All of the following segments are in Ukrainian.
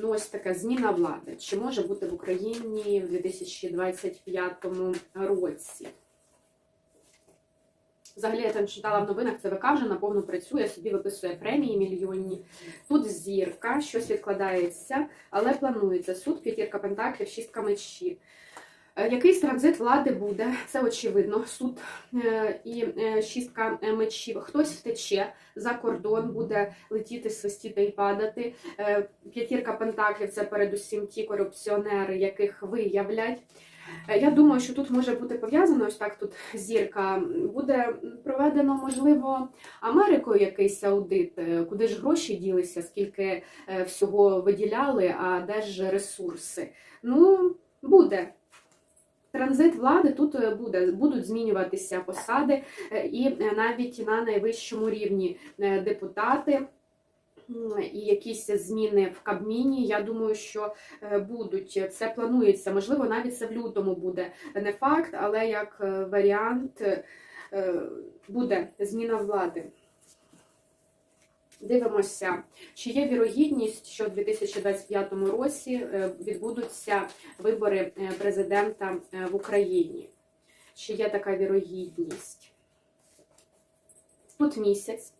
Ну, ось така зміна влади. Чи може бути в Україні в 2025 році? Взагалі, я там читала в новинах, ЦВК вже наповну працює, собі виписує премії мільйонні. Тут зірка, щось відкладається, але планується суд, п'ятірка пентаклів, шістка мечів. Е, Якийсь транзит влади буде, це очевидно. Суд е, і е, шістка мечів. Хтось втече за кордон, буде летіти, свистіти і падати. П'ятірка пентаклів це передусім ті корупціонери, яких виявлять. Я думаю, що тут може бути пов'язано ось так. Тут зірка буде проведено, можливо, Америкою якийсь аудит, куди ж гроші ділися, скільки всього виділяли, а де ж ресурси. Ну, буде. Транзит влади тут е, буде, будуть змінюватися посади, е, і е, навіть на найвищому рівні депутати. І якісь зміни в Кабміні, я думаю, що будуть. Це планується. Можливо, навіть це в лютому буде не факт, але як варіант буде зміна влади. Дивимося, чи є вірогідність, що в 2025 році е, відбудуться вибори е, президента е, в Україні. Чи є така вірогідність? Тут місяць.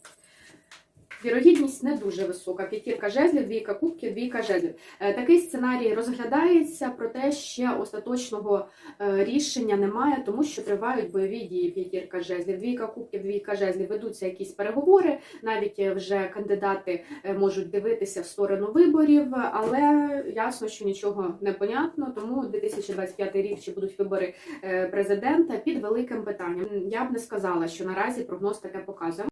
Вірогідність не дуже висока. П'ятірка жезлів, двійка кубків, двійка жезлів. Е, Такий сценарій розглядається, проте ще остаточного е, рішення немає, тому що тривають бойові дії. П'ятірка жезлів, двійка кубків, двійка жезлів. Ведуться якісь переговори. Навіть е, вже кандидати можуть дивитися в сторону виборів, але ясно, що нічого не понятно. Тому 2025 рік чи будуть вибори президента під великим питанням. Я б не сказала, що наразі прогноз таке показує.